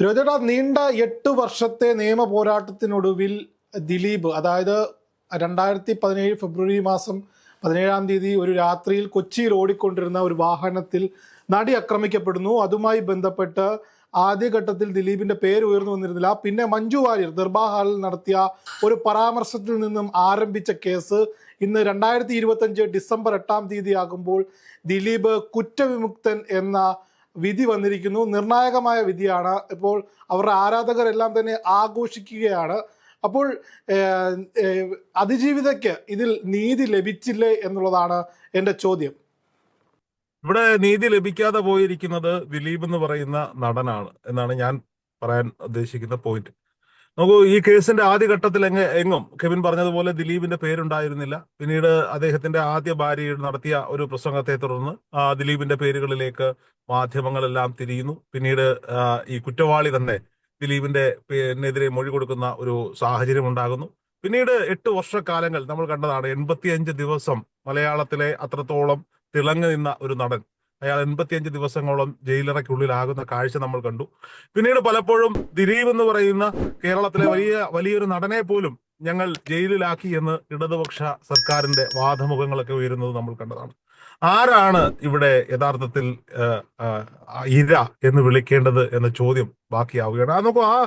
രോജേട്ടാ നീണ്ട എട്ട് വർഷത്തെ നിയമ പോരാട്ടത്തിനൊടുവിൽ ദിലീപ് അതായത് രണ്ടായിരത്തി പതിനേഴ് ഫെബ്രുവരി മാസം പതിനേഴാം തീയതി ഒരു രാത്രിയിൽ കൊച്ചിയിൽ ഓടിക്കൊണ്ടിരുന്ന ഒരു വാഹനത്തിൽ നടി ആക്രമിക്കപ്പെടുന്നു. അതുമായി ബന്ധപ്പെട്ട് ആദ്യഘട്ടത്തിൽ ദിലീപിന്റെ പേര് ഉയർന്നു വന്നിരുന്നില്ല. പിന്നെ മഞ്ജു വാര്യർ ദർബാർ ഹാളിൽ നടത്തിയ ഒരു പരാമർശത്തിൽ നിന്നും ആരംഭിച്ച കേസ് ഇന്ന് രണ്ടായിരത്തി ഇരുപത്തഞ്ച് ഡിസംബർ എട്ടാം തീയതി ആകുമ്പോൾ ദിലീപ് കുറ്റവിമുക്തൻ എന്ന വിധി വന്നിരിക്കുന്നു. നിർണായകമായ വിധിയാണ്. ഇപ്പോൾ അവരുടെ ആരാധകരെല്ലാം തന്നെ ആഘോഷിക്കുകയാണ്. അപ്പോൾ അതിജീവിതയ്ക്ക് ഇതിൽ നീതി ലഭിച്ചില്ലേ എന്നുള്ളതാണ് എന്റെ ചോദ്യം. ഇവിടെ നീതി ലഭിക്കാതെ പോയിരിക്കുന്നത് ദിലീപ് എന്ന് പറയുന്ന നടനാണ് എന്നാണ് ഞാൻ പറയാൻ ഉദ്ദേശിക്കുന്ന പോയിന്റ് നോക്കൂ ഈ കേസിന്റെ ആദ്യഘട്ടത്തിൽ എങ്ങ എങ്ങും കെവിൻ പറഞ്ഞതുപോലെ ദിലീപിന്റെ പേരുണ്ടായിരുന്നില്ല. പിന്നീട് അദ്ദേഹത്തിന്റെ ആദ്യ ഭാര്യ നടത്തിയ ഒരു പ്രസംഗത്തെ തുടർന്ന് ദിലീപിന്റെ പേരുകളിലേക്ക് മാധ്യമങ്ങളെല്ലാം തിരിയുന്നു. പിന്നീട് ഈ കുറ്റവാളി തന്നെ ദിലീപിന്റെ പേരിനെതിരെ മൊഴി കൊടുക്കുന്ന ഒരു സാഹചര്യം ഉണ്ടാകുന്നു. പിന്നീട് എട്ട് വർഷക്കാലങ്ങൾ നമ്മൾ കണ്ടതാണ് എൺപത്തിയഞ്ച് ദിവസം മലയാളത്തിലെ അത്രത്തോളം തിളങ്ങി നിന്ന ഒരു നടൻ. അയാൾ എൺപത്തിയഞ്ച് ദിവസങ്ങളോളം ജയിലറയ്ക്കുള്ളിലാകുന്ന കാഴ്ച നമ്മൾ കണ്ടു. പിന്നീട് പലപ്പോഴും ദിലീപ് എന്ന് പറയുന്ന കേരളത്തിലെ വലിയ വലിയൊരു നടനെ പോലും ഞങ്ങൾ ജയിലിലാക്കി എന്ന് ഇടതുപക്ഷ സർക്കാരിന്റെ വാദമുഖങ്ങളൊക്കെ ഉയരുന്നത് നമ്മൾ കണ്ടതാണ്. ആരാണ് ഇവിടെ യഥാർത്ഥത്തിൽ ഇര എന്ന് വിളിക്കേണ്ടത് എന്ന ചോദ്യം ബാക്കിയാവുകയാണ്. ആ നോക്കൂ ആ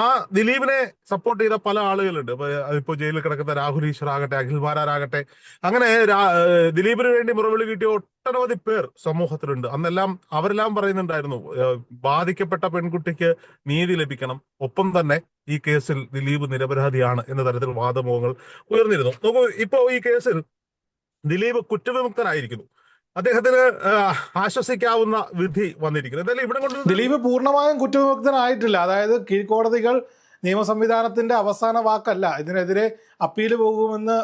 ആ ദിലീപിനെ സപ്പോർട്ട് ചെയ്ത പല ആളുകളുണ്ട്. ഇപ്പൊ ജയിലിൽ കിടക്കുന്ന രാഹുൽ ഈശ്വർ ആകട്ടെ അഖിൽ ആകട്ടെ. അങ്ങനെ ദിലീപിന് വേണ്ടി മുറവിളി കിട്ടിയ ഒട്ടനവധി പേർ സമൂഹത്തിലുണ്ട്. അന്നെല്ലാം അവരെല്ലാം പറയുന്നുണ്ടായിരുന്നു ബാധിക്കപ്പെട്ട പെൺകുട്ടിക്ക് നീതി ലഭിക്കണം. ഒപ്പം തന്നെ ഈ കേസിൽ ദിലീപ് നിരപരാധിയാണ് എന്ന തരത്തിൽ വാദമുഖങ്ങൾ ഉയർന്നിരുന്നു. നോക്കൂ ഇപ്പോ ഈ കേസിൽ ദിലീപ് കുറ്റവിമുക്തനായിരിക്കുന്നു. അദ്ദേഹത്തിന് ആശ്വസിക്കാവുന്ന വിധി വന്നിരിക്കുന്നത് എന്തായാലും ഇവിടെ കൊണ്ട് ദിലീപ് പൂർണമായും കുറ്റവിമുക്തനായിട്ടില്ല. അതായത് കീഴ്ക്കോടതികൾ നിയമ സംവിധാനത്തിന്റെ അവസാന വാക്കല്ല. ഇതിനെതിരെ അപ്പീൽ പോകുമെന്ന്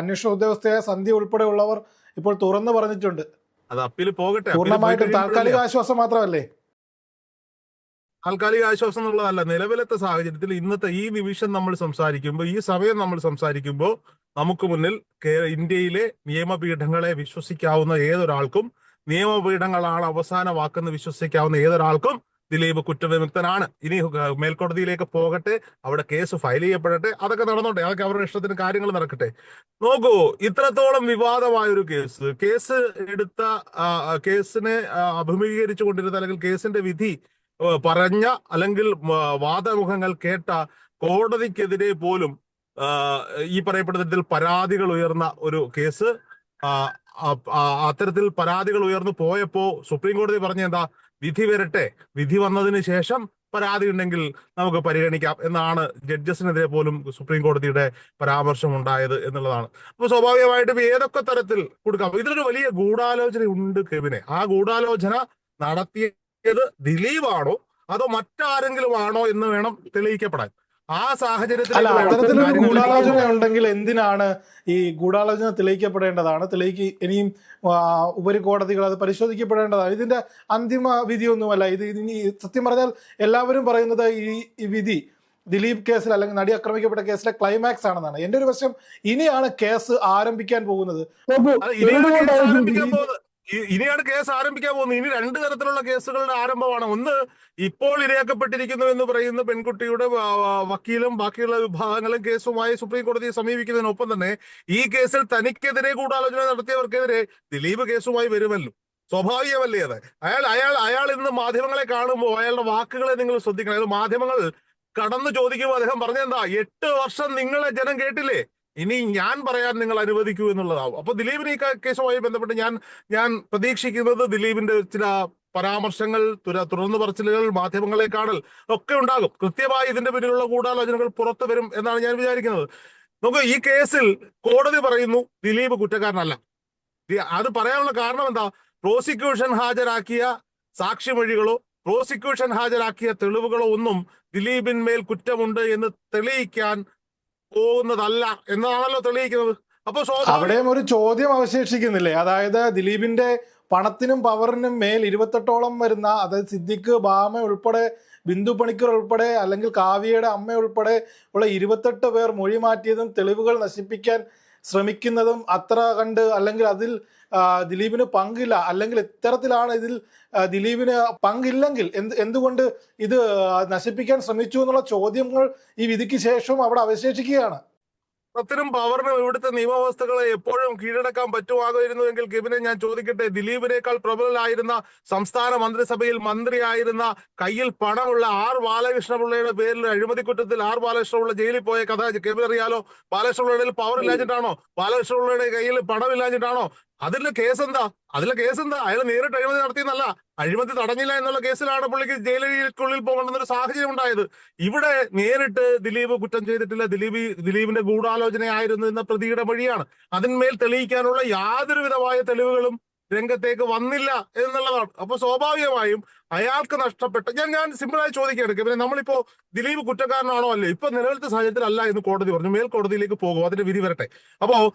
അന്വേഷണ ഉദ്യോഗസ്ഥയായ സന്ധ്യ ഉൾപ്പെടെയുള്ളവർ ഇപ്പോൾ തുറന്നു പറഞ്ഞിട്ടുണ്ട്. അത് അപ്പീൽ പോകട്ടെ. പൂർണമായിട്ടും താൽക്കാലിക ആശ്വാസം മാത്രമല്ലേ? താൽക്കാലിക ആശ്വാസം എന്നുള്ളതല്ല. നിലവിലത്തെ സാഹചര്യത്തിൽ ഇന്നത്തെ ഈ നിമിഷം നമ്മൾ സംസാരിക്കുമ്പോൾ ഈ സമയം നമ്മൾ സംസാരിക്കുമ്പോൾ നമുക്ക് മുന്നിൽ ഇന്ത്യയിലെ നിയമപീഠങ്ങളെ വിശ്വസിക്കാവുന്ന ഏതൊരാൾക്കും നിയമപീഠങ്ങളാണ് അവസാന വാക്കെന്ന് വിശ്വസിക്കാവുന്ന ഏതൊരാൾക്കും ദിലീപ് കുറ്റവിമുക്തനാണ്. ഇനി മേൽക്കോടതിയിലേക്ക് പോകട്ടെ അവിടെ കേസ് ഫയൽ ചെയ്യപ്പെടട്ടെ അതൊക്കെ നടന്നോട്ടെ അതൊക്കെ അവരുടെ ഇഷ്ടത്തിന് കാര്യങ്ങൾ നടക്കട്ടെ. നോക്കൂ ഇത്രത്തോളം വിവാദമായ ഒരു കേസ്. കേസ് എടുത്ത കേസിനെ അഭിമുഖീകരിച്ചു കൊണ്ടിരുന്ന അല്ലെങ്കിൽ കേസിന്റെ വിധി പറഞ്ഞ അല്ലെങ്കിൽ വാദമുഖങ്ങൾ കേട്ട കോടതിക്കെതിരെ പോലും ഈ പറയപ്പെടുന്ന തരത്തിൽ പരാതികൾ ഉയർന്ന ഒരു കേസ്. അത്തരത്തിൽ പരാതികൾ ഉയർന്നു പോയപ്പോ സുപ്രീം കോടതി പറഞ്ഞ എന്താ വിധി വരട്ടെ. വിധി വന്നതിന് ശേഷം പരാതി ഉണ്ടെങ്കിൽ നമുക്ക് പരിഗണിക്കാം എന്നാണ് ജഡ്ജസിനെതിരെ പോലും സുപ്രീം കോടതിയുടെ പരാമർശം ഉണ്ടായത് എന്നുള്ളതാണ്. അപ്പൊ സ്വാഭാവികമായിട്ടും ഏതൊക്കെ തരത്തിൽ കൊടുക്കാം? ഇതിലൊരു വലിയ ഗൂഢാലോചന ഉണ്ട് കെവിനെ. ആ ഗൂഢാലോചന നടത്തിയത് ദിലീപാണോ? അതോ മറ്റാരെങ്കിലും ആണോ എന്ന് വേണം തെളിയിക്കപ്പെടാൻ. ആ സാഹചര്യത്തിൽ ഗൂഢാലോചന ഉണ്ടെങ്കിൽ എന്തിനാണ് ഈ ഗൂഢാലോചന തെളിയിക്കപ്പെടേണ്ടതാണ്? തെളിയിക്ക് ഇനിയും ആ, ഉപരികോടതികൾ അത് പരിശോധിക്കപ്പെടേണ്ടതാണ്. ഇതിന്റെ അന്തിമ വിധിയൊന്നുമല്ല. ഇത് ഇനി സത്യം പറഞ്ഞാൽ എല്ലാവരും പറയുന്നത് ഈ വിധി ദിലീപ് കേസിൽ അല്ലെങ്കിൽ നടി ആക്രമിക്കപ്പെട്ട കേസിലെ ക്ലൈമാക്സ് ആണെന്നാണ്. എന്റെ ഒരു പ്രശ്നം ഇനിയാണ് കേസ് ആരംഭിക്കാൻ പോകുന്നത്? ഇനിയാണ് കേസ് ആരംഭിക്കാൻ പോകുന്നത്. ഇനി രണ്ട് തരത്തിലുള്ള കേസുകളുടെ ആരംഭമാണ്. ഒന്ന് ഇപ്പോൾ ഇരയാക്കപ്പെട്ടിരിക്കുന്നു എന്ന് പറയുന്ന പെൺകുട്ടിയുടെ വക്കീലും ബാക്കിയുള്ള വിഭാഗങ്ങളും കേസുമായി സുപ്രീം കോടതിയെ സമീപിക്കുന്നതിനൊപ്പം തന്നെ ഈ കേസിൽ തനിക്കെതിരെ കൂടാലോചന നടത്തിയവർക്കെതിരെ ദിലീപ് കേസുമായി വരുമല്ലോ. സ്വാഭാവികമല്ലേ അത്? അയാൾ അയാൾ അയാൾ ഇന്ന് മാധ്യമങ്ങളെ കാണുമ്പോൾ അയാളുടെ വാക്കുകളെ നിങ്ങൾ ശ്രദ്ധിക്കണം. അതായത് മാധ്യമങ്ങൾ കടന്നു ചോദിക്കുമ്പോൾ അദ്ദേഹം പറഞ്ഞെന്താ? എട്ട് വർഷം നിങ്ങളെ ജനം കേട്ടില്ലേ? ഇനി ഞാൻ പറയാൻ നിങ്ങൾ അനുവദിക്കൂ എന്നുള്ളതാവും. അപ്പൊ ദിലീപിന് ഈ കേസുമായി ബന്ധപ്പെട്ട് ഞാൻ ഞാൻ പ്രതീക്ഷിക്കുന്നത് ദിലീപിന്റെ ചില പരാമർശങ്ങൾ തുറന്നു പറച്ചിലുകൾ മാധ്യമങ്ങളെ കാണൽ ഒക്കെ ഉണ്ടാകും. കൃത്യമായി ഇതിന്റെ പിന്നിലുള്ള ഗൂഢാലോചനകൾ പുറത്തു വരും എന്നാണ് ഞാൻ വിചാരിക്കുന്നത്. നമുക്ക് ഈ കേസിൽ കോടതി പറയുന്നു ദിലീപ് കുറ്റക്കാരനല്ല. അത് പറയാനുള്ള കാരണം എന്താ? പ്രോസിക്യൂഷൻ ഹാജരാക്കിയ സാക്ഷിമൊഴികളോ പ്രോസിക്യൂഷൻ ഹാജരാക്കിയ തെളിവുകളോ ഒന്നും ദിലീപിന്മേൽ കുറ്റമുണ്ട് എന്ന് തെളിയിക്കാൻ പോകുന്നതല്ല എന്നതാണല്ലോ തെളിയിക്കുന്നത്. അപ്പൊ അവിടെയും ഒരു ചോദ്യം അവശേഷിക്കുന്നില്ലേ? അതായത് ദിലീപിന്റെ പണത്തിനും പവറിനും മേൽ ഇരുപത്തെട്ടോളം വരുന്ന അതായത് സിദ്ദിഖ് ബാമ ഉൾപ്പെടെ ബിന്ദു പണിക്കർ ഉൾപ്പെടെ അല്ലെങ്കിൽ കാവ്യയുടെ അമ്മ ഉൾപ്പെടെ ഉള്ള ഇരുപത്തെട്ട് പേർ മൊഴി മാറ്റിയതും തെളിവുകൾ നശിപ്പിക്കാൻ ശ്രമിക്കുന്നതും അത്ര കണ്ട് അല്ലെങ്കിൽ അതിൽ ദിലീപിന് പങ്കില്ല. അല്ലെങ്കിൽ ഇത്തരത്തിലാണ് ഇതിൽ ദിലീപിന് പങ്കില്ലെങ്കിൽ എന്ത് എന്തുകൊണ്ട് ഇത് നശിപ്പിക്കാൻ ശ്രമിച്ചു എന്നുള്ള ചോദ്യങ്ങൾ ഈ വിധിക്ക് ശേഷവും അവിടെ അവശേഷിക്കുകയാണ്. പത്തിനും പവറിനും ഇവിടുത്തെ നിയമവ്യവസ്ഥകളെ എപ്പോഴും കീഴടക്കാൻ പറ്റുമാകുമായിരുന്നുവെങ്കിൽ കെവിനെ ഞാൻ ചോദിക്കട്ടെ ദിലീപിനേക്കാൾ പ്രബലനായിരുന്ന സംസ്ഥാന മന്ത്രിസഭയിൽ മന്ത്രിയായിരുന്ന കയ്യിൽ പണമുള്ള ആർ ബാലകൃഷ്ണപിള്ളയുടെ പേരിൽ അഴിമതി കുറ്റത്തിൽ ആർ ബാലകൃഷ്ണപിള്ള ജയിലിൽ പോയ കഥ കെബിൻ അറിയാലോ ബാലകൃഷ്ണപിള്ളയുടെ പവർ ഇല്ലാഞ്ഞിട്ടാണോ? ബാലകൃഷ്ണപിള്ളയുടെ കയ്യിൽ പണം ഇല്ലാഞ്ഞിട്ടാണോ അതിലെ കേസ് എന്താ അതിലെ കേസ് എന്താ അയാൾ നേരിട്ട് അഴിമതി നടത്തിയെന്നല്ല അഴിമതി തടഞ്ഞില്ല എന്നുള്ള കേസിലാണ് പുള്ളിക്ക് ജയിലിനുള്ളിൽ പോകേണ്ടുന്ന ഒരു സാഹചര്യം ഉണ്ടായത്. ഇവിടെ നേരിട്ട് ദിലീപ് കുറ്റം ചെയ്തിട്ടില്ല. ദിലീപ് ദിലീപിന്റെ ഗൂഢാലോചനയായിരുന്നു എന്ന പ്രതിയുടെ വഴിയാണ് അതിന്മേൽ തെളിയിക്കാനുള്ള യാതൊരു വിധമായ തെളിവുകളും രംഗത്തേക്ക് വന്നില്ല എന്നുള്ളതാണ്. അപ്പൊ സ്വാഭാവികമായും അയാൾക്ക് നഷ്ടപ്പെട്ട ഞാൻ ഞാൻ സിമ്പിളായി ചോദിക്കുകയാണ്. പിന്നെ നമ്മളിപ്പോ ദിലീപ് കുറ്റക്കാരനാണോ അല്ലേ? ഇപ്പൊ നിലവിലത്തെ സാഹചര്യത്തിൽ അല്ല എന്ന് കോടതി പറഞ്ഞു. മേൽക്കോടതിയിലേക്ക് പോകും. അതിന്റെ വിധി വരട്ടെ. അപ്പോ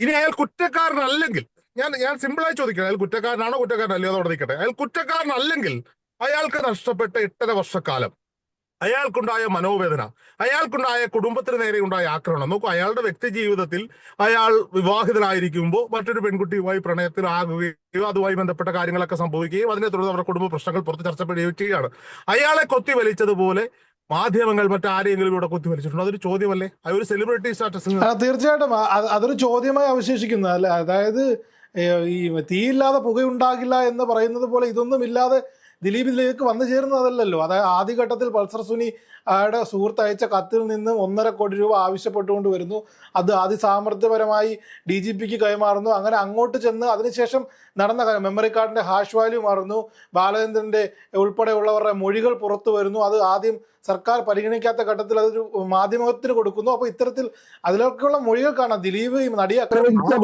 ഇനി അയാൾ കുറ്റക്കാരനല്ലെങ്കിൽ ഞാൻ ഞാൻ സിമ്പിളായി ചോദിക്കണം അയാൾ കുറ്റക്കാരനാണോ കുറ്റക്കാരനല്ലയോ അതോടെ നിൽക്കട്ടെ. അയാൾ കുറ്റക്കാരനല്ലെങ്കിൽ അയാൾക്ക് നഷ്ടപ്പെട്ട എട്ടര വർഷക്കാലം. അയാൾക്കുണ്ടായ മനോവേദന അയാൾക്കുണ്ടായ കുടുംബത്തിന് നേരെ ഉണ്ടായ ആക്രമണം. നോക്കൂ അയാളുടെ വ്യക്തി ജീവിതത്തിൽ അയാൾ വിവാഹിതനായിരിക്കുമ്പോൾ മറ്റൊരു പെൺകുട്ടിയുമായി പ്രണയത്തിലാകുകയോ അതുമായി ബന്ധപ്പെട്ട കാര്യങ്ങളൊക്കെ സംഭവിക്കുകയും അതിനെ തുടർന്ന് അവരുടെ കുടുംബ പ്രശ്നങ്ങൾ പുറത്ത് ചർച്ചപ്പെടുകയും ചെയ്യുകയാണ് അയാളെ കൊത്തി വലിച്ചതുപോലെ മാധ്യമങ്ങൾ മറ്റാരെങ്കിലും ഇവിടെ കൊത്തി വലിച്ചിട്ടുണ്ട് അതൊരു ചോദ്യമല്ലേ? അതൊരു സെലിബ്രിറ്റി സ്റ്റാറ്റസ് തീർച്ചയായിട്ടും. അതൊരു ചോദ്യമായി അവശേഷിക്കുന്നു. അല്ലെ അതായത് ഈ തീയില്ലാതെ പുകയുണ്ടാകില്ല എന്ന് പറയുന്നത് പോലെ ഇതൊന്നും ഇല്ലാതെ ദിലീപ് ഇതിലേക്ക് വന്നു ചേരുന്നതല്ലല്ലോ. അതായത് ആദ്യഘട്ടത്തിൽ പൾസർ സുനി അയാളുടെ സുഹൃത്ത് അയച്ച കത്തിൽ നിന്ന് ഒന്നര കോടി രൂപ ആവശ്യപ്പെട്ടുകൊണ്ട് വരുന്നു. അത് അതിസാമർഥ്യപരമായി ഡി ജി പിക്ക് കൈമാറുന്നു. അങ്ങനെ അങ്ങോട്ട് ചെന്ന് അതിനുശേഷം നടന്ന മെമ്മറി കാർഡിന്റെ ഹാഷ് വാല്യൂ മാറുന്നു. ബാലചന്ദ്രന്റെ ഉൾപ്പെടെയുള്ളവരുടെ മൊഴികൾ പുറത്തു വരുന്നു. അത് ആദ്യം സർക്കാർ പരിഗണിക്കാത്ത ഘട്ടത്തിൽ അതൊരു മാധ്യമത്തിന് കൊടുക്കുന്നു. അപ്പൊ ഇത്തരത്തിൽ അതിലൊക്കെയുള്ള മൊഴികൾ കാണാം. ദിലീപ് നടിയാക്കി നടിയെ ആക്രമിച്ച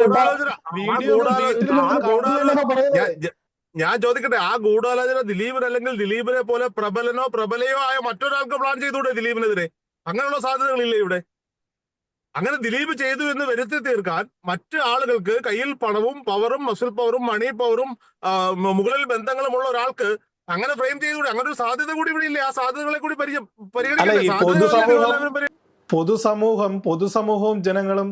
പറയുന്നത് ഞാൻ ചോദിക്കട്ടെ ആ ഗൂഢാലോചന ദിലീപിന് അല്ലെങ്കിൽ ദിലീപിനെ പോലെ പ്രബലനോ പ്രബലയോ ആയ മറ്റൊരാൾക്ക് പ്ലാൻ ചെയ്തുകൂടെ ദിലീപിനെതിരെ? അങ്ങനെയുള്ള സാധ്യതകളില്ലേ ഇവിടെ? അങ്ങനെ ദിലീപ് ചെയ്തു എന്ന് വരുത്തി തീർക്കാൻ മറ്റു ആളുകൾക്ക് കയ്യിൽ പണവും പവറും മസിൽ പവറും മണി പവറും മുകളിൽ ബന്ധങ്ങളും ഉള്ള ഒരാൾക്ക് അങ്ങനെ ഫ്രെയിം ചെയ്തുകൂടെ അങ്ങനെ ഒരു സാധ്യത കൂടി ഇവിടെ ഇല്ലേ? ആ സാധ്യതകളെ കൂടി പരിഗണിക്കാം പൊതുസമൂഹം- പൊതുസമൂഹം പൊതുസമൂഹവും ജനങ്ങളും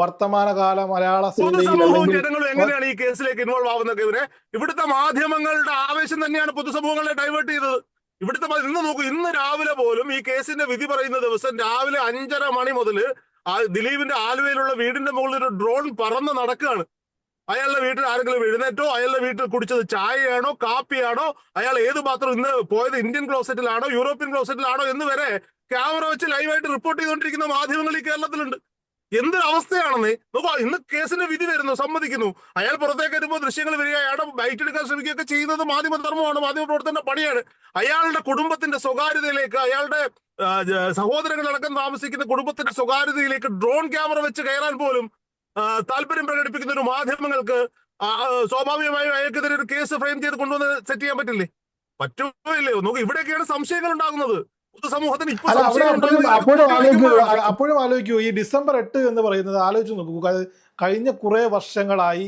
വർത്തമാനകാല മലയാള പൊതുസമൂഹവും ജനങ്ങളും എങ്ങനെയാണ് ഈ കേസിലേക്ക് ഇൻവോൾവ് ആവുന്നത് ഇവരെ? ഇവിടുത്തെ മാധ്യമങ്ങളുടെ ആവേശം തന്നെയാണ് പൊതുസമൂഹങ്ങളെ ഡൈവേർട്ട് ചെയ്തത്. ഇവിടുത്തെ ഇന്ന് നോക്കൂ ഇന്ന് രാവിലെ പോലും ഈ കേസിന്റെ വിധി പറയുന്ന ദിവസം രാവിലെ അഞ്ചര മണി മുതൽ ആ ദിലീപിന്റെ ആലുവയിലുള്ള വീടിന്റെ മുകളിൽ ഒരു ഡ്രോൺ പറന്ന് നടക്കുകയാണ് അയാളുടെ വീട്ടിൽ ആരെങ്കിലും എഴുന്നേറ്റോ? അയാളുടെ വീട്ടിൽ കുടിച്ചത് ചായയാണോ? കാപ്പിയാണോ? അയാൾ ഏത് പാത്രം ഇന്ന് പോയത്? ഇന്ത്യൻ ക്ലോസറ്റിലാണോ യൂറോപ്യൻ ക്ലോസറ്റിലാണോ എന്ന് വരെ ക്യാമറ വെച്ച് ലൈവായിട്ട് റിപ്പോർട്ട് ചെയ്തുകൊണ്ടിരിക്കുന്ന മാധ്യമങ്ങൾ ഈ കേരളത്തിലുണ്ട്. എന്തൊരു അവസ്ഥയാണെന്നേ നോക്കൂ ഇന്ന് കേസിന്റെ വിധി വരുന്നു സമ്മതിക്കുന്നു. അയാൾ പുറത്തേക്ക് വരുമ്പോൾ ദൃശ്യങ്ങൾ വരിക അയാളുടെ ബൈറ്റ് എടുക്കാൻ ശ്രമിക്കുകയൊക്കെ ചെയ്യുന്നത് മാധ്യമധർമ്മമാണ് മാധ്യമ പ്രവർത്തന പണിയാണ്. അയാളുടെ കുടുംബത്തിന്റെ സ്വകാര്യതയിലേക്ക് അയാളുടെ സഹോദരങ്ങളടക്കം താമസിക്കുന്ന കുടുംബത്തിന്റെ സ്വകാര്യതയിലേക്ക് ഡ്രോൺ ക്യാമറ വെച്ച് കയറാൻ പോലും താല്പര്യം പ്രകടിപ്പിക്കുന്ന ഒരു മാധ്യമങ്ങൾക്ക് സ്വാഭാവികമായും അയാൾക്കെതിരെ ഒരു കേസ് ഫ്രെയിം ചെയ്ത് കൊണ്ടുവന്ന് സെറ്റ് ചെയ്യാൻ പറ്റില്ലേ? പറ്റുമോ ഇല്ലയോ? നോക്ക് ഇവിടെയൊക്കെയാണ് സംശയങ്ങൾ ഉണ്ടാകുന്നത്. അപ്പോഴും ആലോചിക്കൂ അപ്പോഴും ആലോചിക്കൂ. ഈ ഡിസംബർ എട്ട് എന്ന് പറയുന്നത് ആലോചിച്ച് നോക്കൂ. കഴിഞ്ഞ കുറേ വർഷങ്ങളായി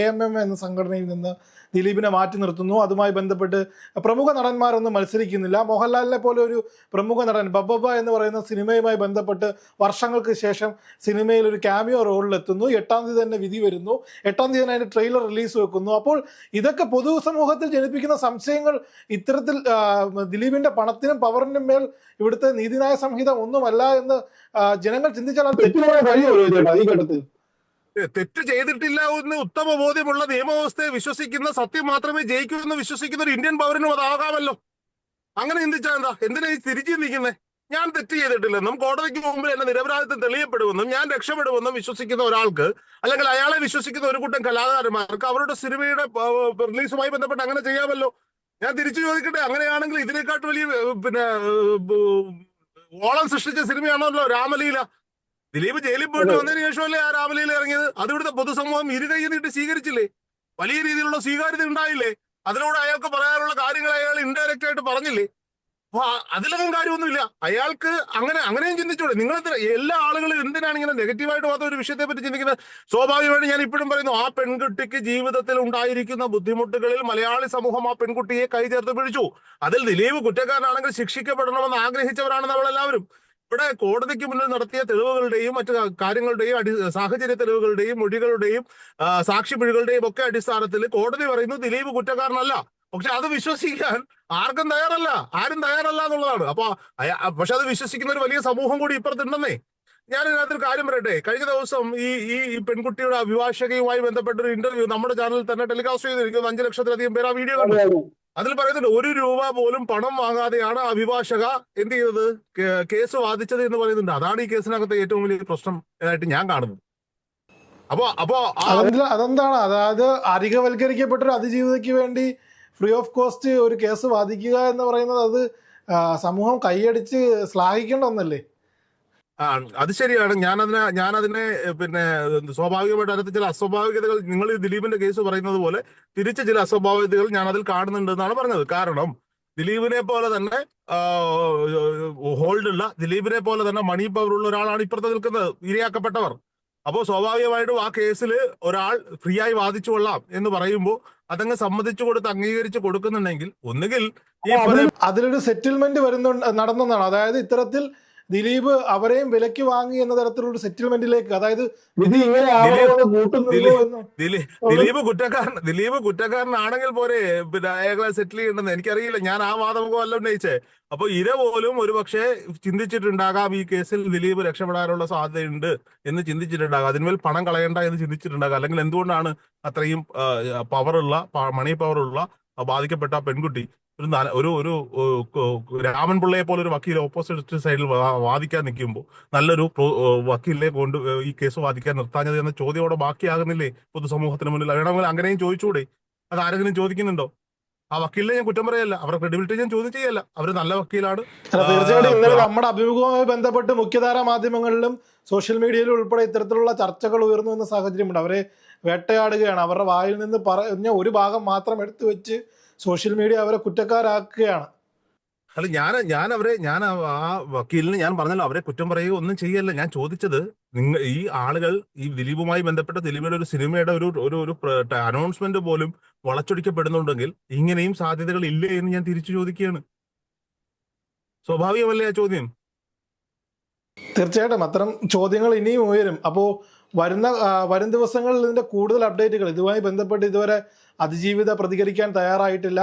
എ എം എം എന്ന സംഘടനയിൽ നിന്ന് ദിലീപിനെ മാറ്റി നിർത്തുന്നു. അതുമായി ബന്ധപ്പെട്ട് പ്രമുഖ നടന്മാരൊന്നും മത്സരിക്കുന്നില്ല. മോഹൻലാലിനെ പോലെ ഒരു പ്രമുഖ നടൻ ബബ്ബബ എന്ന് പറയുന്ന സിനിമയുമായി ബന്ധപ്പെട്ട് വർഷങ്ങൾക്ക് ശേഷം സിനിമയിൽ ഒരു ക്യാമിയോ റോളിലെത്തുന്നു എട്ടാം തീയതി തന്നെ വിധി വരുന്നു. എട്ടാം തീയതി തന്നെ അതിന്റെ ട്രെയിലർ റിലീസ് വെക്കുന്നു. അപ്പോൾ ഇതൊക്കെ പൊതുസമൂഹത്തിൽ ജനിപ്പിക്കുന്ന സംശയങ്ങൾ ഇത്തരത്തിൽ ദിലീപിന്റെ പണത്തിനും പവറിനും മേൽ ഇവിടുത്തെ നീതിന്യായ സംഹിത ഒന്നുമല്ല എന്ന് ജനങ്ങൾ ചിന്തിച്ചാൽ അത് തെറ്റു പറയാൻ കഴിയുമോ ഈ ഘട്ടത്തിൽ. തെറ്റ് ചെയ്തിട്ടില്ല എന്ന് ഉത്തമ ബോധ്യമുള്ള നിയമവ്യവസ്ഥയെ വിശ്വസിക്കുന്ന സത്യം മാത്രമേ ജയിക്കൂ എന്ന് വിശ്വസിക്കുന്ന ഒരു ഇന്ത്യൻ പൗരനും അതാകാമല്ലോ അങ്ങനെ ചിന്തിച്ചാൽ എന്താ? എന്തിനാ ഈ തിരിച്ചു നിൽക്കുന്നത് ഞാൻ തെറ്റ് ചെയ്തിട്ടില്ലെന്നും കോടതിക്ക് മുമ്പിൽ എന്നെ നിരപരാധിത്വം തെളിയപ്പെടുമെന്നും ഞാൻ രക്ഷപ്പെടുമെന്നും വിശ്വസിക്കുന്ന ഒരാൾക്ക് അല്ലെങ്കിൽ അയാളെ വിശ്വസിക്കുന്ന ഒരു കൂട്ടം കലാകാരന്മാർക്ക് അവരുടെ സിനിമയുടെ റിലീസുമായി ബന്ധപ്പെട്ട് അങ്ങനെ ചെയ്യാമല്ലോ. ഞാൻ തിരിച്ചു ചോദിക്കട്ടെ? അങ്ങനെയാണെങ്കിൽ ഇതിനെക്കാട്ട് വലിയ പിന്നെ ഓളം സൃഷ്ടിച്ച സിനിമയാണല്ലോ രാമലീല. ദിലീപ് ജയിലിൽ പോയിട്ട് വന്നതിന് ശേഷമല്ലേ ആ രാമലീല ഇറങ്ങിയത്? അത് ഇവിടുത്തെ പൊതുസമൂഹം ഇരുകൈ നീട്ടി സ്വീകരിച്ചില്ലേ? വലിയ രീതിയിലുള്ള സ്വീകാര്യത ഉണ്ടായില്ലേ? അതിലൂടെ അയാൾക്ക് പറയാനുള്ള കാര്യങ്ങൾ അയാൾ ഇൻഡയറക്റ്റ് ആയിട്ട് പറഞ്ഞില്ലേ? അപ്പൊ അതിലൊന്നും കാര്യമൊന്നുമില്ല. അയാൾക്ക് അങ്ങനെ അങ്ങനെയും ചിന്തിച്ചൂടെ. നിങ്ങൾ എല്ലാ ആളുകളും എന്തിനാണ് ഇങ്ങനെ നെഗറ്റീവായിട്ട് മാത്രം ഒരു വിഷയത്തെ പറ്റി ചിന്തിക്കുന്നത്? സ്വാഭാവികമായിട്ട് ഞാൻ ഇപ്പോഴും പറയുന്നു ആ പെൺകുട്ടിക്ക് ജീവിതത്തിൽ ഉണ്ടായിരിക്കുന്ന ബുദ്ധിമുട്ടുകളിൽ മലയാളി സമൂഹം ആ പെൺകുട്ടിയെ കൈ ചേർത്ത് പിടിച്ചു. അതിൽ ദിലീപ് കുറ്റക്കാരനാണെങ്കിൽ ശിക്ഷിക്കപ്പെടണമെന്ന് ആഗ്രഹിച്ചവരാണ് നമ്മളെല്ലാവരും ഇവിടെ കോടതിക്ക് മുന്നിൽ നടത്തിയ തെളിവുകളുടെയും മറ്റു കാര്യങ്ങളുടെയും അടി സാഹചര്യ തെളിവുകളുടെയും മൊഴികളുടെയും ആ, സാക്ഷി മൊഴികളുടെയും ഒക്കെ അടിസ്ഥാനത്തിൽ കോടതി പറയുന്നു ദിലീപ് കുറ്റക്കാരനല്ല. പക്ഷെ അത് വിശ്വസിക്കാൻ ആർക്കും തയ്യാറല്ല. ആരും തയ്യാറല്ല എന്നുള്ളതാണ്. അപ്പൊ പക്ഷെ അത് വിശ്വസിക്കുന്ന ഒരു വലിയ സമൂഹം കൂടി ഇപ്പുറത്തുണ്ടെന്നേ. ഞാൻ ഇതിനകത്ത് ഒരു കാര്യം പറയട്ടെ. കഴിഞ്ഞ ദിവസം ഈ ഈ പെൺകുട്ടിയുടെ അഭിഭാഷകയുമായി ബന്ധപ്പെട്ട ഒരു ഇന്റർവ്യൂ നമ്മുടെ ചാനലിൽ തന്നെ ടെലികാസ്റ്റ് ചെയ്തിരിക്കുന്നു. അഞ്ചു ലക്ഷത്തിലധികം പേര് ആ വീഡിയോ കണ്ടു. അതിൽ പറയുന്നുണ്ട് ഒരു രൂപ പോലും പണം വാങ്ങാതെയാണ് അഭിഭാഷക എന്ത് ചെയ്തത്? കേസ് വാദിച്ചത് എന്ന് പറയുന്നുണ്ട്. അതാണ് ഈ കേസിനകത്തെ ഏറ്റവും വലിയ പ്രശ്നം ആയിട്ട് ഞാൻ കാണുന്നത് അപ്പോ അപ്പോ അതെന്താണ്? അതായത് അധികവൽക്കരിക്കപ്പെട്ട ഒരു അതിജീവിതയ്ക്ക് വേണ്ടി ഫ്രീ ഓഫ് കോസ്റ്റ് ഒരു കേസ് വാദിക്കുക എന്ന് പറയുന്നത് അത് സമൂഹം കൈയടിച്ച് ശ്ലാഘിക്കേണ്ട ഒന്നല്ലേ? ആ, അത് ശരിയാണ്. ഞാൻ അതിനെ ഞാൻ അതിനെ പിന്നെ സ്വാഭാവികമായിട്ട് അതിനകത്ത് ചില അസ്വാഭാവികതകൾ നിങ്ങൾ ഈ ദിലീപിന്റെ കേസ് പറയുന്നത് പോലെ തിരിച്ച് ചില അസ്വാഭാവികതകൾ ഞാൻ അതിൽ കാണുന്നുണ്ട് എന്നാണ് പറഞ്ഞത്. കാരണം ദിലീപിനെ പോലെ തന്നെ ഹോൾഡുള്ള ദിലീപിനെ പോലെ തന്നെ മണി പവർ ഉള്ള ഒരാളാണ് ഇപ്പുറത്ത് നിൽക്കുന്നത് ഇരയാക്കപ്പെട്ടവർ. അപ്പോൾ സ്വാഭാവികമായിട്ടും ആ കേസിൽ ഒരാൾ ഫ്രീ ആയി വാദിച്ചു കൊള്ളാം എന്ന് പറയുമ്പോൾ അതങ്ങ് സമ്മതിച്ചു കൊടുത്ത് അംഗീകരിച്ച് കൊടുക്കുന്നുണ്ടെങ്കിൽ ഒന്നുകിൽ അതിലൊരു സെറ്റിൽമെന്റ് വരുന്നുണ്ട് നടന്നതാണ് അതായത് ഇത്തരത്തിൽ ദിലീപ് അവരെയും വിലക്ക് വാങ്ങി എന്ന തരത്തിലുള്ള സെറ്റിൽമെന്റിലേക്ക് അതായത് ഇങ്ങനെ ദിലീപ് കുറ്റക്കാരൻ ദിലീപ് കുറ്റക്കാരനാണെങ്കിൽ പോരെ പിന്നെ അയാളെ സെറ്റിൽ ചെയ്യണ്ടെന്ന് എനിക്കറിയില്ല. ഞാൻ ആ വാദമുഖം അല്ല ഉന്നയിച്ചേ. അപ്പൊ ഇര പോലും ഒരു പക്ഷേ ചിന്തിച്ചിട്ടുണ്ടാകാം ഈ കേസിൽ ദിലീപ് രക്ഷപ്പെടാനുള്ള സാധ്യതയുണ്ട് എന്ന് ചിന്തിച്ചിട്ടുണ്ടാകാം. അതിന്മേൽ പണം കളയണ്ട എന്ന് ചിന്തിച്ചിട്ടുണ്ടാകാം. അല്ലെങ്കിൽ എന്തുകൊണ്ടാണ് അത്രയും പവറുള്ള മണി പവറുള്ള ബാധിക്കപ്പെട്ട പെൺകുട്ടി ഒരു ഒരു ഒരു രാമൻ പിള്ളയെ പോലെ ഒരു വക്കീൽ ഓപ്പോസിറ്റ് സൈഡിൽ വാദിക്കാൻ നിൽക്കുമ്പോൾ നല്ലൊരു വക്കീലിനെ കൊണ്ട് ഈ കേസ് വാദിക്കാൻ നിർത്താഞ്ഞത് എന്ന ചോദ്യം അവിടെ ബാക്കിയാകുന്നില്ലേ പൊതുസമൂഹത്തിന് മുന്നിൽ? വേണമെങ്കിൽ അങ്ങനെയും ചോദിച്ചുകൂടെ അത് ആരെങ്കിലും ചോദിക്കുന്നുണ്ടോ? ആ വക്കീലിനെ ഞാൻ കുറ്റം പറയല്ല. അവരുടെ ക്രെഡിബിലിറ്റി ഞാൻ ചോദ്യം ചെയ്യല്ല. അവർ നല്ല വക്കീലാണ്. തീർച്ചയായിട്ടും ഇന്നലെ നമ്മുടെ അഭിമുഖവുമായി ബന്ധപ്പെട്ട് മുഖ്യധാര മാധ്യമങ്ങളിലും സോഷ്യൽ മീഡിയയിലും ഉൾപ്പെടെ ഇത്തരത്തിലുള്ള ചർച്ചകൾ ഉയർന്നു വന്ന സാഹചര്യമുണ്ട്. അവരെ വേട്ടയാടുകയാണ്. അവരുടെ വായിൽ നിന്ന് പറഞ്ഞ ഒരു ഭാഗം മാത്രം എടുത്തു വെച്ച് സോഷ്യൽ മീഡിയ അവരെ കുറ്റക്കാരാക്കുകയാണ്. അല്ല ഞാൻ ഞാൻ അവരെ ഞാൻ ആ വക്കീലിന് ഞാൻ പറഞ്ഞല്ലോ അവരെ കുറ്റം പറയുക ഒന്നും ചെയ്യല്ല. ഞാൻ ചോദിച്ചത് നിങ്ങൾ ഈ ആളുകൾ ഈ ദിലീപുമായി ബന്ധപ്പെട്ട ദിലീപിയുടെ ഒരു സിനിമയുടെ ഒരു ഒരു ഒരു അനൗൺസ്മെന്റ് പോലും വളച്ചൊടിക്കപ്പെടുന്നുണ്ടെങ്കിൽ ഇങ്ങനെയും സാധ്യതകൾ ഇല്ലേ എന്ന് ഞാൻ തിരിച്ചു ചോദിക്കുകയാണ്. സ്വാഭാവികമല്ലേ ആ ചോദ്യം? തീർച്ചയായിട്ടും. അത്തരം ചോദ്യങ്ങൾ ഇനിയും ഉയരും. അപ്പോൾ വരുന്ന വരും ദിവസങ്ങളിൽ ഇതിന്റെ കൂടുതൽ അപ്ഡേറ്റുകൾ ഇതുമായി ബന്ധപ്പെട്ട് ഇതുവരെ അതിജീവിത പ്രതികരിക്കാൻ തയ്യാറായിട്ടില്ല.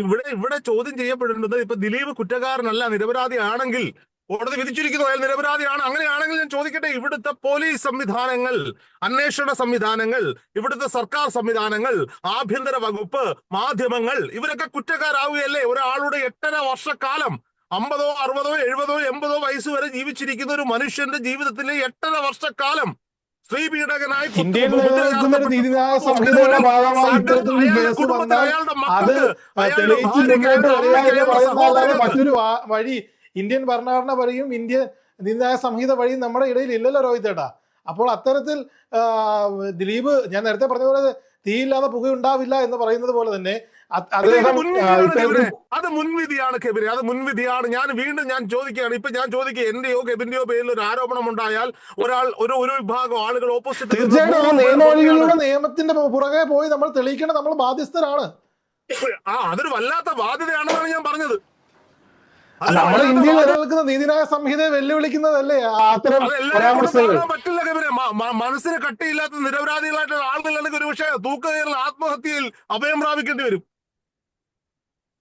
ഇവിടെ ഇവിടെ ചോദ്യം ചെയ്യപ്പെടുന്നത് ഇപ്പൊ ദിലീപ് കുറ്റക്കാരനല്ല നിരപരാധിയാണെങ്കിൽ കോടതി വിധിച്ചിരിക്കുന്നു അയാൾ നിരപരാധിയാണ്. അങ്ങനെയാണെങ്കിൽ ഞാൻ ചോദിക്കട്ടെ ഇവിടുത്തെ പോലീസ് സംവിധാനങ്ങൾ അന്വേഷണ സംവിധാനങ്ങൾ ഇവിടുത്തെ സർക്കാർ സംവിധാനങ്ങൾ ആഭ്യന്തര വകുപ്പ് മാധ്യമങ്ങൾ ഇവരൊക്കെ കുറ്റക്കാരാവുകയല്ലേ? ഒരാളുടെ എട്ടര വർഷക്കാലം അമ്പതോ അറുപതോ എഴുപതോ എൺപതോ വയസ്സ് വരെ ജീവിച്ചിരിക്കുന്ന ഒരു മനുഷ്യന്റെ ജീവിതത്തിലെ എട്ടര വർഷക്കാലം സ്ത്രീ പീഡകനായി കുടുംബത്തിൽ അയാളുടെ മക്കൾക്ക് മറ്റൊരു വഴി ഇന്ത്യൻ ഭരണഘടന വഴിയും ഇന്ത്യ നീതിന്യായ സംഹിത വഴിയും നമ്മുടെ ഇടയിൽ ഇല്ലല്ലോ രോഹിതേട്ടാ അപ്പോൾ അത്തരത്തിൽ ദിലീപ് ഞാൻ നേരത്തെ പറഞ്ഞ പോലെ തീയില്ലാതെ പുകയുണ്ടാവില്ല എന്ന് പറയുന്നത് പോലെ തന്നെ അത് മുൻവിധിയാണ് കെബിരി അത് മുൻവിധിയാണ് ഞാൻ വീണ്ടും ഞാൻ ചോദിക്കുകയാണ്. ഇപ്പൊ ഞാൻ ചോദിക്കുക എന്റെയോ കെബിന്റെയോ പേരിൽ ഒരു ആരോപണം ഉണ്ടായാൽ ഒരാൾ ഒരു ഒരു വിഭാഗം ആളുകൾ ഓപ്പോസിറ്റ് തീർച്ചയായിട്ടും നിയമവഴികളിലൂടെ നിയമത്തിന്റെ പുറകെ പോയി നമ്മൾ തെളിയിക്കേണ്ട നമ്മൾ ബാധ്യസ്ഥരാണ്. ആ അതൊരു വല്ലാത്ത ബാധ്യതയാണെന്നാണ് ഞാൻ പറഞ്ഞത്. നമ്മുടെ ഇന്ത്യയിൽ നിലനിൽക്കുന്ന നീതിന്യായ സംഹിതയെ വെല്ലുവിളിക്കുന്നതല്ലേ? അത്തരം പരാമർശങ്ങൾ. മനസ്സിന് കട്ടിയില്ലാത്ത നിരപരാധികളായിട്ടുള്ള ആളുകളാണെങ്കിൽ ഒരു പക്ഷേ തൂക്കുകയറിൽ ആത്മഹത്യയിൽ അഭയം പ്രാപിക്കേണ്ടി വരും.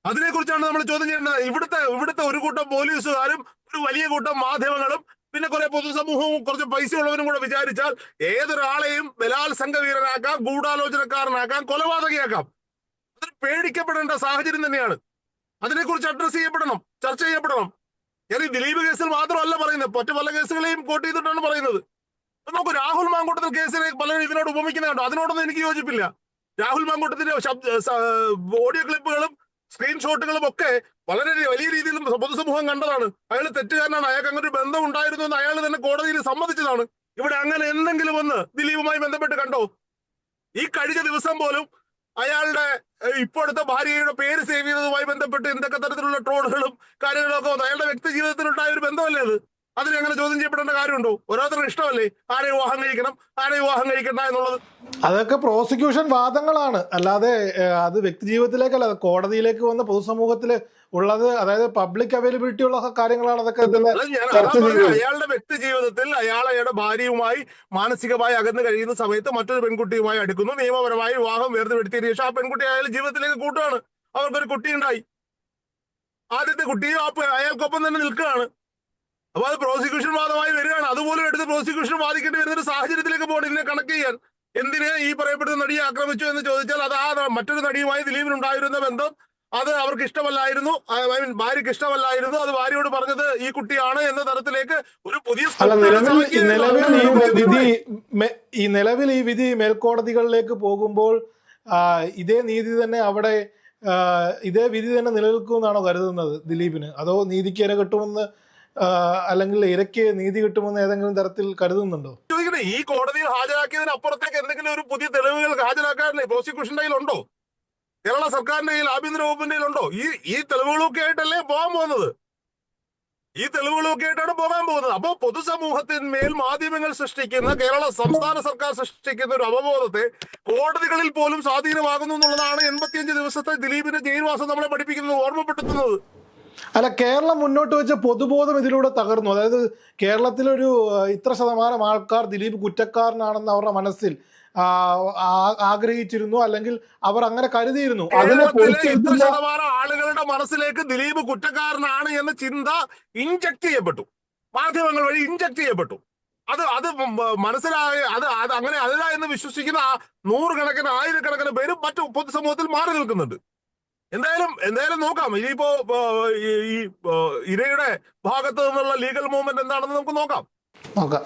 അതിനെ കുറിച്ചാണ് നമ്മൾ ചോദ്യം ചെയ്യേണ്ടത്. ഇവിടുത്തെ ഇവിടുത്തെ ഒരു കൂട്ടം പോലീസുകാരും ഒരു വലിയ കൂട്ടം മാധ്യമങ്ങളും പിന്നെ കുറെ പൊതുസമൂഹവും കുറച്ച് പൈസ ഉള്ളവരും കൂടെ വിചാരിച്ചാൽ ഏതൊരാളെയും ബലാത്സംഗ വീരനാക്കാം ഗൂഢാലോചനക്കാരനാക്കാം കൊലപാതകയാക്കാം. അതിന് പേടിക്കപ്പെടേണ്ട സാഹചര്യം തന്നെയാണ്. അതിനെക്കുറിച്ച് അഡ്രസ് ചെയ്യപ്പെടണം. ചർച്ച ചെയ്യപ്പെടണം. ഞാൻ ഈ ദിലീപ് കേസിൽ മാത്രമല്ല പറയുന്നത്. മറ്റു പല കേസുകളെയും കോട്ട് ചെയ്തിട്ടാണ് പറയുന്നത്. നമുക്ക് രാഹുൽ മാങ്കൂട്ടത്തിൽ കേസിനെ പലരും ഇതിനോട് ഉപമിക്കുന്നുണ്ടോ അതിനോടൊന്നും എനിക്ക് യോജിപ്പില്ല. രാഹുൽ മാങ്കൂട്ടത്തിന്റെ ശബ്ദ ഓഡിയോ ക്ലിപ്പുകളും സ്ക്രീൻഷോട്ടുകളും ഒക്കെ വളരെ വലിയ രീതിയിൽ പൊതുസമൂഹം കണ്ടതാണ്. അയാൾ തെറ്റുകാരനാണ്. അയാൾക്ക് അങ്ങനെ ഒരു ബന്ധം ഉണ്ടായിരുന്നു എന്ന് അയാൾ തന്നെ കോടതിയിൽ സമ്മതിച്ചതാണ്. ഇവിടെ അങ്ങനെ എന്തെങ്കിലും ഒന്ന് ദിലീപുമായി ബന്ധപ്പെട്ട് കണ്ടോ? ഈ കഴിഞ്ഞ ദിവസം പോലും അയാളുടെ ഇപ്പോഴത്തെ ഭാര്യയുടെ പേര് സേവ് ചെയ്തതുമായി ബന്ധപ്പെട്ട് എന്തൊക്കെ തരത്തിലുള്ള ട്രോളുകളും കാര്യങ്ങളും ഒക്കെ വന്നു. അയാളുടെ വ്യക്തി ജീവിതത്തിലുണ്ടായ ഒരു ബന്ധമല്ലേ അത്? അതിന് അങ്ങനെ ചോദ്യം ചെയ്യപ്പെടേണ്ട കാര്യമുണ്ടോ? ഓരോരുത്തരുടെ ഇഷ്ടമല്ലേ? ആരെ വിവാഹം കഴിക്കണം? ആരെ വിവാഹം കഴിക്കണ്ട എന്നുള്ളത്? അതൊക്കെ പ്രോസിക്യൂഷൻ വാദങ്ങളാണ്. അല്ലാതെ അത് വ്യക്തി ജീവിതത്തിലേക്കല്ല കോടതിയിലേക്ക് വന്ന പൊതുസമൂഹത്തിൽ ഉള്ളത് അതായത് പബ്ലിക് അവൈലബിലിറ്റി ഉള്ള കാര്യങ്ങളാണ് അതൊക്കെ അയാളുടെ വ്യക്തി ജീവിതത്തിൽ അയാൾ അയാളുടെ ഭാര്യയുമായി മാനസികമായി അകന്നു കഴിയുന്ന സമയത്ത് മറ്റൊരു പെൺകുട്ടിയുമായി അടുക്കുന്നു. നിയമപരമായി വിവാഹം വേർതിരിച്ചതിന് ശേഷം ആ പെൺകുട്ടി അയാൾ ജീവിതത്തിലേക്ക് കൂട്ടുകയാണ്. അവർക്കൊരു കുട്ടി ഉണ്ടായി ആദ്യത്തെ കുട്ടിയും അയാൾക്കൊപ്പം തന്നെ നിൽക്കുകയാണ്. അപ്പൊ അത് പ്രോസിക്യൂഷൻ വാദമായി വരികയാണ്. അതുപോലും എടുത്ത് പ്രോസിക്യൂഷൻ വാദിക്കേണ്ടി വരുന്ന ഒരു സാഹചര്യത്തിലേക്ക് പോകണം. ഇതിനെ കണക്ട് ചെയ്യാൻ. എന്തിന് ഈ പറയപ്പെടുന്ന നടിയെ ആക്രമിച്ചു എന്ന് ചോദിച്ചാൽ അത് ആ മറ്റൊരു നടിയുമായി ദിലീപിനുണ്ടായിരുന്ന ബന്ധം അത് അവർക്ക് ഇഷ്ടമല്ലായിരുന്നു. ഐ മീൻ ഭാര്യക്ക് ഇഷ്ടമല്ലായിരുന്നു. അത് ഭാര്യയോട് പറഞ്ഞത് ഈ കുട്ടിയാണ് എന്ന തരത്തിലേക്ക് ഒരു പുതിയ ഈ എന്നുള്ളതാണ് വിധി ഈ നിലവിൽ ഈ വിധി മേൽക്കോടതികളിലേക്ക് പോകുമ്പോൾ ഇതേ നീതി തന്നെ അവിടെ ഇതേ വിധി തന്നെ നിലനിൽക്കുമെന്നാണോ കരുതുന്നത് ദിലീപിന്? അതോ നീതിക്ക് ഇര കിട്ടുമെന്ന് അല്ലെങ്കിൽ ഇരയ്ക്ക് നീതി കിട്ടുമെന്ന് ഏതെങ്കിലും തരത്തിൽ കരുതുന്നുണ്ടോ? ഈ കോടതിയിൽ ഹാജരാക്കിയതിന് അപ്പുറത്തേക്ക് എന്തെങ്കിലും ഒരു പുതിയ തെളിവുകൾ ഹാജരാക്കാറില്ലേ? പ്രോസിക്യൂഷന്റെ കയ്യിലുണ്ടോ? കേരള സർക്കാരിന്റെ കയ്യിൽ ആഭ്യന്തര വകുപ്പിന്റെ കയ്യിലുണ്ടോ? ഈ ഈ തെളിവുകളൊക്കെ ആയിട്ടല്ലേ പോകാൻ പോകുന്നത്? ഈ തെളിവുകളൊക്കെ ആയിട്ടാണ് പോകാൻ പോകുന്നത്. അപ്പോൾ പൊതുസമൂഹത്തിന്മേൽ മാധ്യമങ്ങൾ സൃഷ്ടിക്കുന്ന കേരള സംസ്ഥാന സർക്കാർ സൃഷ്ടിക്കുന്ന ഒരു അവബോധത്തെ കോടതികളിൽ പോലും സ്വാധീനമാകുന്നു എന്നുള്ളതാണ് എൺപത്തിയഞ്ച് ദിവസത്തെ ദിലീപിന്റെ ജയിൽവാസം നമ്മളെ പഠിപ്പിക്കുന്നത് ഓർമ്മപ്പെടുത്തുന്നത്. അല്ല കേരളം മുന്നോട്ട് വെച്ച പൊതുബോധം ഇതിലൂടെ തകർന്നു. അതായത് കേരളത്തിലൊരു ഇത്ര ശതമാനം ആൾക്കാർ ദിലീപ് കുറ്റക്കാരനാണെന്ന് അവരുടെ മനസ്സിൽ ആഗ്രഹിച്ചിരുന്നു അല്ലെങ്കിൽ അവർ അങ്ങനെ കരുതിയിരുന്നു. അതിനെ ശതമാനം ആളുകളുടെ മനസ്സിലേക്ക് ദിലീപ് കുറ്റക്കാരനാണ് എന്ന ചിന്ത ഇഞ്ചക്ട് ചെയ്യപ്പെട്ടു. മാധ്യമങ്ങൾ വഴി ഇഞ്ചക്ട് ചെയ്യപ്പെട്ടു. അത് അത് മനസ്സിലായ അത് അത് അങ്ങനെ അല്ല എന്ന് വിശ്വസിക്കുന്ന ആ നൂറുകണക്കിന് ആയിരക്കണക്കിന് പേര് മറ്റു പൊതുസമൂഹത്തിൽ മാറി നിൽക്കുന്നുണ്ട്. എന്തായാലും എന്തായാലും നോക്കാം. ഇനിയിപ്പോ ഈ ഇരയുടെ ഭാഗത്ത് നിന്നുള്ള ലീഗൽ മൂവ്മെന്റ് എന്താണെന്ന് നമുക്ക് നോക്കാം. നോക്കാം.